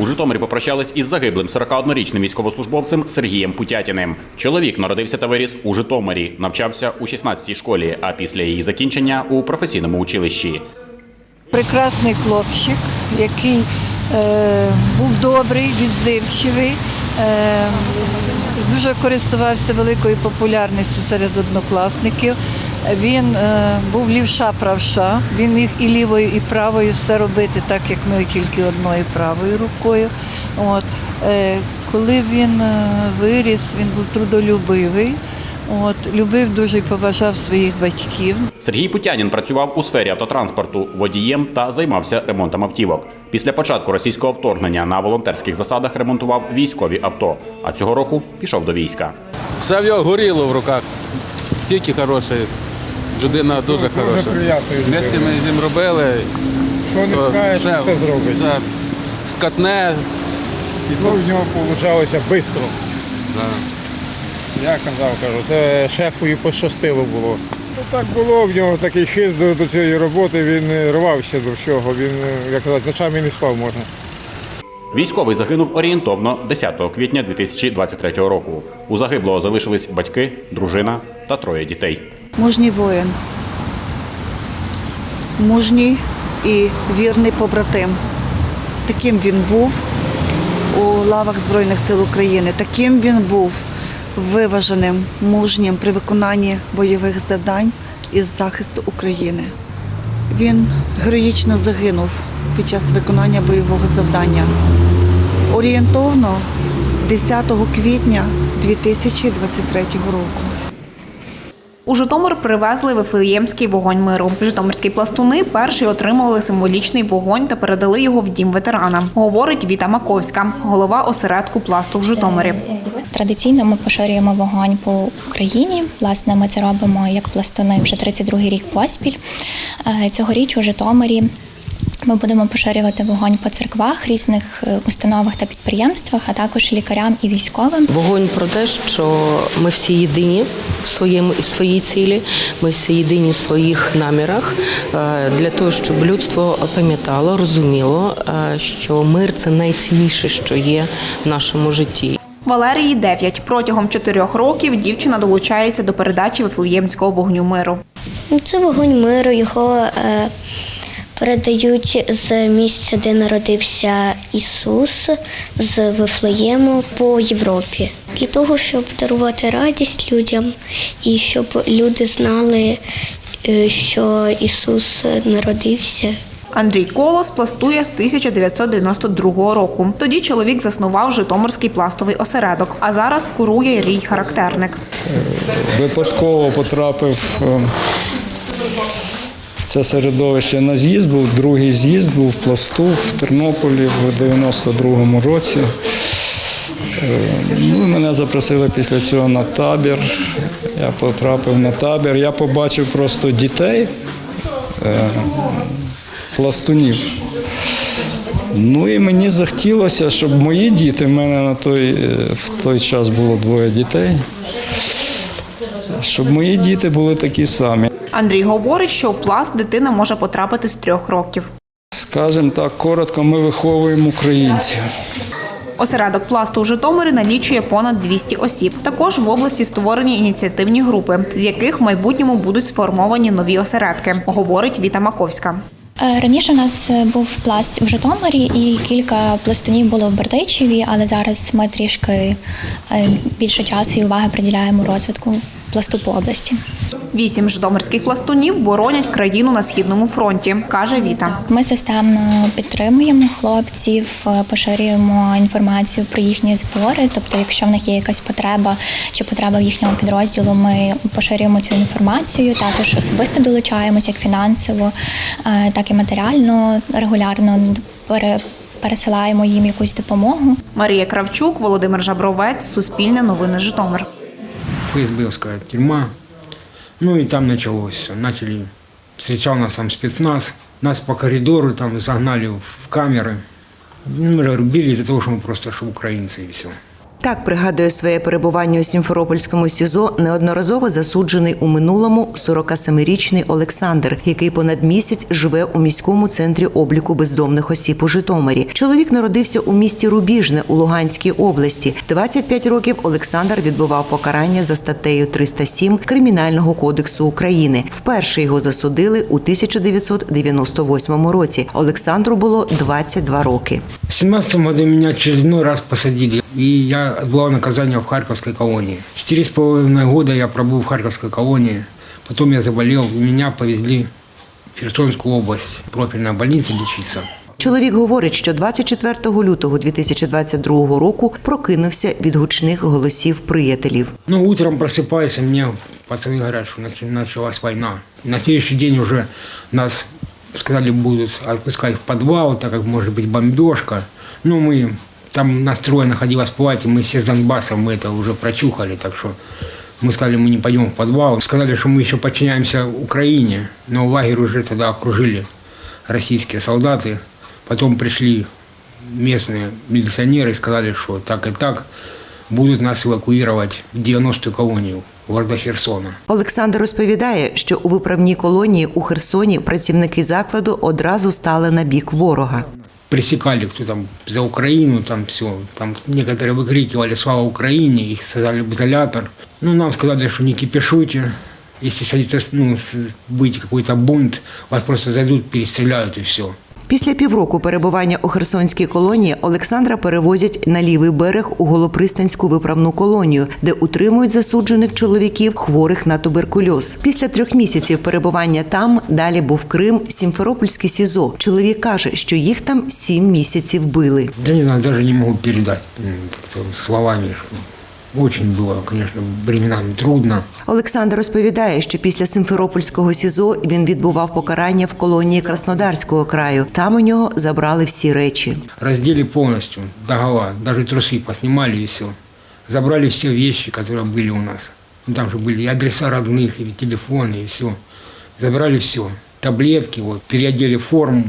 У Житомирі попрощались із загиблим 41-річним військовослужбовцем Сергієм Путятіним. Чоловік народився та виріс у Житомирі, навчався у 16-й школі, а після її закінчення у професійному училищі. прекрасний хлопчик, який е, був добрий, відзивчивий, е, дуже користувався великою популярністю серед однокласників. Він е, був лівша правша, він міг і лівою, і правою все робити, так як ми тільки одною правою рукою. От. Е, коли він е, виріс, він був трудолюбивий, от, любив дуже і поважав своїх батьків. Сергій Путянін працював у сфері автотранспорту водієм та займався ремонтом автівок. Після початку російського вторгнення на волонтерських засадах ремонтував військові авто. А цього року пішов до війська. Все в нього горіло в руках. Тільки хороший. Людина дуже хороша. ми з ним робили. Що не скажеш, все, все зробить. все скатне. І то в нього вийшло швидко. Да. Я казав, кажу, це шефу і пощастило було. Ну, так було, в нього такий хист до, до цієї роботи, він е, рвався до всього. Він, е, як казати, ночами не спав можна. Військовий загинув орієнтовно 10 квітня 2023 року. У загиблого залишились батьки, дружина та троє дітей. Мужній воїн, мужній і вірний побратим. Таким він був у лавах Збройних сил України. Таким він був виваженим, мужнім при виконанні бойових завдань із захисту України. Він героїчно загинув під час виконання бойового завдання. Орієнтовно 10 квітня 2023 року. У Житомир привезли Вифлеємський вогонь миру. Житомирські пластуни перші отримали символічний вогонь та передали його в дім ветерана. Говорить Віта Маковська, голова осередку пласту в Житомирі. Традиційно ми поширюємо вогонь по Україні. Власне, ми це робимо як пластуни вже 32-й рік поспіль. Е, Цьогоріч у Житомирі ми будемо поширювати вогонь по церквах, різних е, установах та підприємствах, а також лікарям і військовим. Вогонь про те, що ми всі єдині в своєму в своїй цілі, ми всі єдині в своїх намірах е, для того, щоб людство пам'ятало, розуміло, е, що мир це найцінніше, що є в нашому житті. Валерії 9. Протягом чотирьох років дівчина долучається до передачі Вифлеємського вогню миру. Це вогонь миру, його е, передають з місця, де народився Ісус, з Вифлеєму по Європі. Для того, щоб дарувати радість людям і щоб люди знали, е, що Ісус народився. Андрій Колос пластує з 1992 року. Тоді чоловік заснував Житомирський пластовий осередок, а зараз курує рій характерник. випадково потрапив е, це середовище на з'їзд, був другий з'їзд, був в пласту в Тернополі в 92-му році. Е, Ну, мене запросили після цього на табір. Я потрапив на табір. Я побачив просто дітей, е, пластунів. Ну і мені захотілося, щоб мої діти, в мене на той, е, в той час було двоє дітей, щоб мої діти були такі самі. Андрій говорить, що в пласт дитина може потрапити з трьох років. Скажімо так, коротко, ми виховуємо українців. Осередок пласту у Житомирі налічує понад 200 осіб. Також в області створені ініціативні групи, з яких в майбутньому будуть сформовані нові осередки, говорить Віта Маковська. Е, Раніше у нас е, був пласт в Житомирі і кілька пластунів було в Бердичеві, але зараз ми трішки е, більше часу і уваги приділяємо розвитку пласту по області. Вісім житомирських пластунів боронять країну на східному фронті, каже Віта. Ми системно підтримуємо хлопців, е, поширюємо інформацію про їхні збори. Тобто, якщо в них є якась потреба чи потреба в їхньому підрозділу, ми поширюємо цю інформацію. Також особисто долучаємося як фінансово, е, так і матеріально регулярно пере- пересилаємо їм якусь допомогу. Марія Кравчук, Володимир Жабровець, Суспільне новини Житомир. ФСБовская тюрьма. Ну и там началось все. Начали, встречал нас там спецназ, нас по коридору там загнали в камеры. Ну, мы рубили из-за того, что мы просто что украинцы и все. Так пригадує своє перебування у Сімферопольському СІЗО неодноразово засуджений у минулому 47-річний Олександр, який понад місяць живе у міському центрі обліку бездомних осіб у Житомирі. Чоловік народився у місті Рубіжне у Луганській області. 25 років Олександр відбував покарання за статтею 307 Кримінального кодексу України. Вперше його засудили у 1998 році. Олександру було 22 роки. В 17 году меня очередной раз посадили, и я отбывал наказание в Харьковской колонии. Четыре с половиной года я пробыл в Харьковской колонии, потом я заболел, и меня повезли в Херсонскую область, профильная больница лечиться. Чоловік говорить, що 24 лютого 2022 року прокинувся від гучних голосів приятелів. Ну, утром просыпаюсь, и мне пацаны говорят, что нач- началась война. На следующий день уже нас сказали, будут отпускать в подвал, так как может быть бомбежка. Ну, мы там настроя находилась в палате, мы все с Донбасса, мы это уже прочухали, так что мы сказали, мы не пойдем в подвал. Сказали, что мы еще подчиняемся Украине, но лагерь уже тогда окружили российские солдаты. Потом пришли местные милиционеры и сказали, что так и так будут нас эвакуировать в 90-ю колонию города Херсона. Олександр розповідає, що у виправній колонії у Херсоні працівники закладу одразу стали на бік ворога. Пресекали, кто там за Украину, там все. Там некоторые выкрикивали «Слава Украине!», их сажали в изолятор. Ну, нам сказали, что не кипишуйте. Если садится, ну, быть какой-то бунт, вас просто зайдут, перестреляют и все. Після півроку перебування у Херсонській колонії Олександра перевозять на лівий берег у Голопристанську виправну колонію, де утримують засуджених чоловіків, хворих на туберкульоз. Після трьох місяців перебування там далі був Крим, Сімферопольське СІЗО. Чоловік каже, що їх там сім місяців били. Я не знаю, даже не могу передать м, как-то словами. что Очень было, конечно, временами трудно. Олександр розповідає, що після Симферопольського СІЗО він відбував покарання в колонії Краснодарського краю. Там у нього забрали всі речі. Раздели полностью, догола, даже трусы поснимали и все. Забрали все вещи, которые были у нас. Ну, Там же были и адреса родных, и телефоны, и все. Забрали все. Таблетки, вот, переодели форму,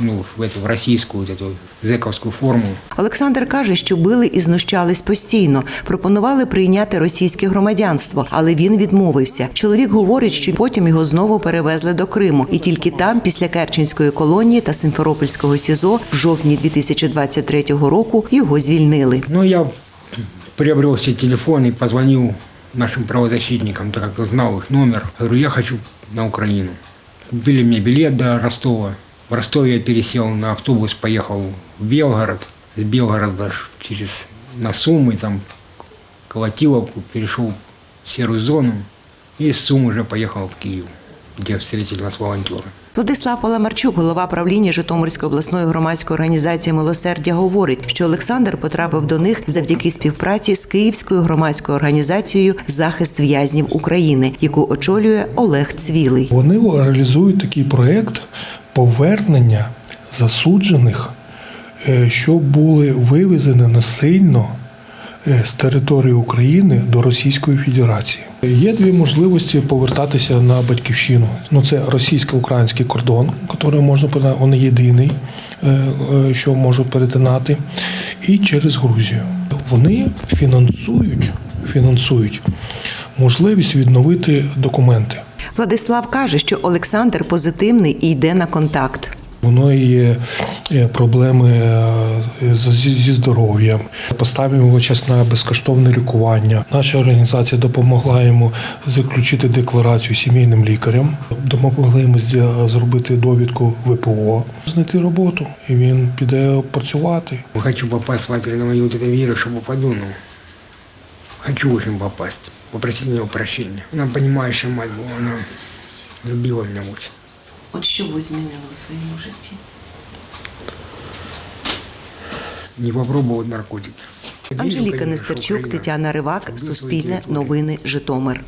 ну, в эту в российскую, вот эту зэковскую форму. Олександр каже, що били і знущались постійно. Пропонували прийняти російське громадянство, але він відмовився. Чоловік говорить, що потім його знову перевезли до Криму, і тільки там, після Керченської колонії та Симферопольського СІЗО, в жовтні 2023 року його звільнили. Ну, я приобрел все телефоны, позвонил нашим правозащитникам, так как знал их номер. Говорю, я хочу на Украину. Купили мне билет до Ростова. В Ростове я пересел на автобус, поехал в Белгород. С Белгорода через на Сумы, там Колотиловку, перешел в серую зону. И с Сум уже поехал в Киев, где встретили нас волонтеры. Владислав Паламарчук, голова правління Житомирської обласної громадської організації Милосердя, говорить, що Олександр потрапив до них завдяки співпраці з Київською громадською організацією Захист в'язнів України, яку очолює Олег Цвілий. Вони реалізують такий проєкт повернення засуджених, е, що були вивезені насильно е, з території України до Російської Федерації. Є дві можливості повертатися на батьківщину. Ну це російсько-український кордон, який можна перетинати, він єдиний, е, що можуть перетинати, і через Грузію. Вони фінансують, фінансують можливість відновити документи. Владислав каже, що Олександр позитивний і йде на контакт. Воно є е, проблеми е, зі здоров'ям. Поставимо його час на безкоштовне лікування. Наша організація допомогла йому заключити декларацію сімейним лікарям. Допомогли йому зробити довідку ВПО, знайти роботу, і він піде працювати. Хочу попасть в на мою веру, что ну, хочу очень попасть, попросить у него прощения. Она понимающая мать была, она любила меня очень. От що ви змінили у своєму житті? Не попробовать наркотики. Анжеліка Нестерчук. Тетяна Ривак, Суспільне новини, Житомир.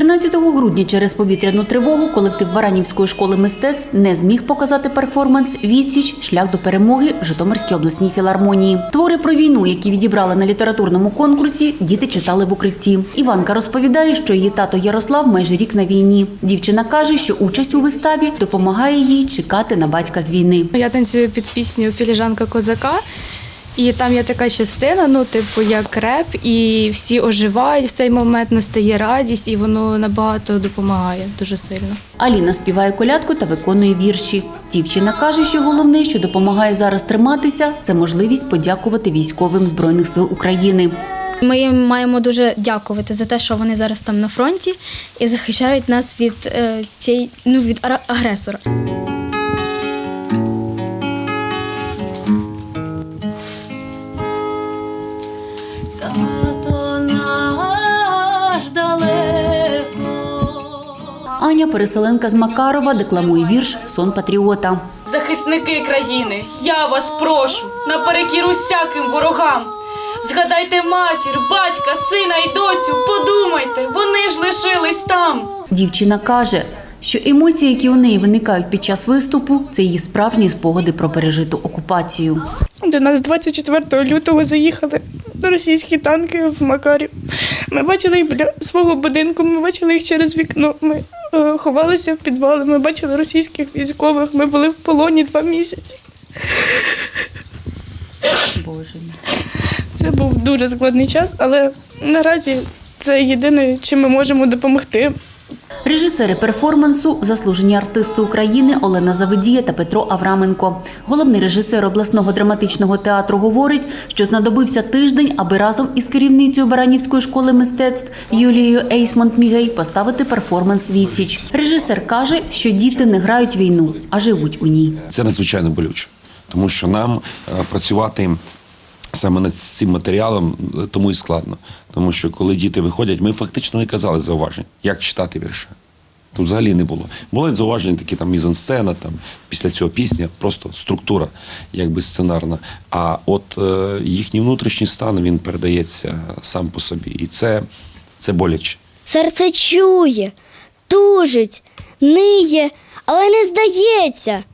14 грудня через повітряну тривогу колектив Баранівської школи мистецтв не зміг показати перформанс Відсіч шлях до перемоги в Житомирській обласній філармонії. Твори про війну, які відібрали на літературному конкурсі, діти читали в укритті. Іванка розповідає, що її тато Ярослав майже рік на війні. Дівчина каже, що участь у виставі допомагає їй чекати на батька з війни. Я танцюю під пісню Філіжанка козака. І там є така частина, ну, типу, як реп, і всі оживають в цей момент, настає радість, і воно набагато допомагає дуже сильно. Аліна співає колядку та виконує вірші. Дівчина каже, що головне, що допомагає зараз триматися, це можливість подякувати військовим збройних сил України. Ми їм маємо дуже дякувати за те, що вони зараз там на фронті і захищають нас від е, цієї ну від агресора. Аня, переселенка з Макарова, декламує вірш Сон патріота. Захисники країни, я вас прошу, наперекір усяким ворогам. Згадайте матір, батька, сина і доцю, подумайте, вони ж лишились там. Дівчина каже, що емоції, які у неї виникають під час виступу, це її справжні спогади про пережиту окупацію. До нас 24 лютого заїхали російські танки в Макарів. Ми бачили їх біля свого будинку, ми бачили їх через вікно. Ми ховалися в підвали, ми бачили російських військових, ми були в полоні два місяці. Боже. Це був дуже складний час, але наразі це єдине, чим ми можемо допомогти. Режисери перформансу заслужені артисти України Олена Завидія та Петро Авраменко. Головний режисер обласного драматичного театру говорить, що знадобився тиждень, аби разом із керівницею Баранівської школи мистецтв Юлією Ейсмонт Мігей поставити перформанс Відсіч. Режисер каже, що діти не грають війну, а живуть у ній. Це надзвичайно болюче, тому що нам е, працювати саме над цим матеріалом тому і складно. Тому що коли діти виходять, ми фактично не казали зауважень, як читати вірші. Тут взагалі не було. Були зауваження, такі там мізансцена, там після цього пісня, просто структура, якби сценарна. А от е, їхній внутрішній стан він передається сам по собі. І це, це боляче. Серце чує, тужить, ниє, але не здається.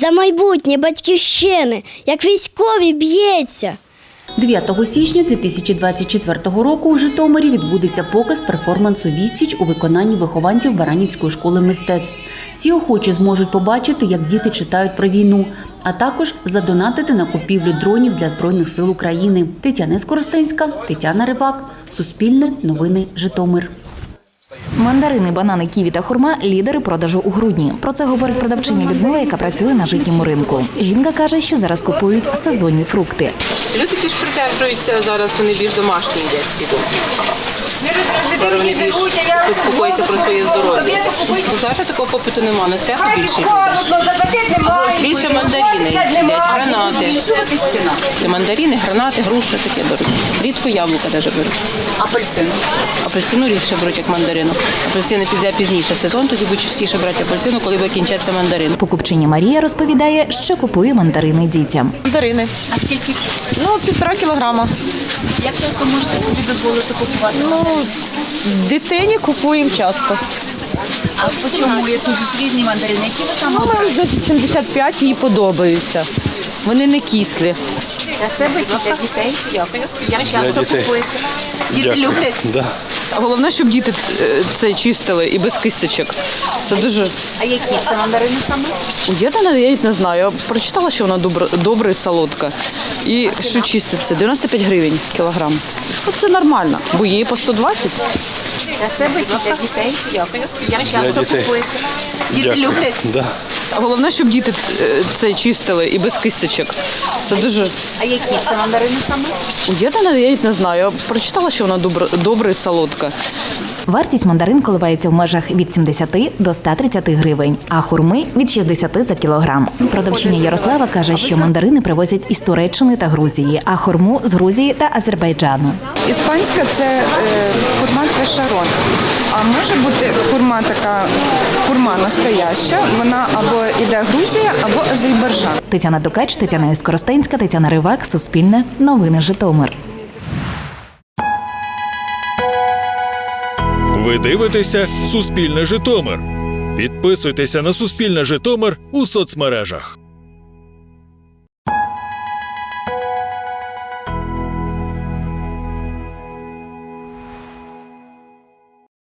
За майбутнє батьківщини, як військові б'ється. 9 січня 2024 року у Житомирі відбудеться показ перформансу Відсіч у виконанні вихованців Баранівської школи мистецтв. Всі охочі зможуть побачити, як діти читають про війну, а також задонатити на купівлю дронів для збройних сил України. Тетяна Скоростенська, Тетяна Ривак, Суспільне, Новини Житомир. Мандарини, банани, ківі та хурма лідери продажу у грудні. Про це говорить продавчиня Людмила, яка працює на житньому ринку. Жінка каже, що зараз купують сезонні фрукти. Люди ж придержуються зараз, вони більш домашні їдять піду. Вони більш безпокоїться про своє здоров'я. Ну, Зараз такого попиту немає, на свято більше. Більше мандарини їдять, гранати. Це мандарини, гранати, груші таке беруть. Рідко яблука навіть беруть. Апельсин. Апельсину рідше беруть, як мандарину. Апельсини піде пізніше сезон, тоді будуть частіше брати апельсину, коли буде кінчатися мандарин. Покупчиня Марія розповідає, що купує мандарини дітям. Мандарини. А скільки? Ну, півтора кілограма. Як часто можете собі дозволити купувати? Ну, дитині купуємо часто. А чому? Які ж різні мандарини? Які ви саме Ну, обираєте? за 75 їй подобаються. Вони не кислі. Для себе чи для дітей? Дякую. Як часто дітей. купуєте? Діти люблять? Да. Головне, щоб діти е, це чистили і без кисточок. Це дуже. А які це мандарини саме? Я та не- я навіть не знаю. Я прочитала, що вона добра, добра і солодка. І що чиститься? 95 гривень кілограм. Оце нормально, бо її по 120. Для себе чи для дітей? Дякую. Як часто дітей. купуєте? Діти люблять? Да. Головне, щоб діти е, це чистили і без кисточок. Це дуже. А які це мандарини саме? Я та не- я не знаю. Я прочитала, що вона добра, добра і солодка. Вартість мандарин коливається в межах від 70 до 130 гривень, а хурми від 60 за кілограм. Продавчиня Ярослава каже, що мандарини привозять із Туреччини та Грузії, а хурму з Грузії та Азербайджану. Іспанська це е, хурма це шарон. А може бути хурма така хурма настояща. Вона або іде Грузія, або Азербайджан. Тетяна Дукач, Тетяна Іскоростенська, Тетяна Ривак, Суспільне, Новини Житомир. Ви дивитеся Суспільне Житомир. Підписуйтеся на Суспільне Житомир у соцмережах.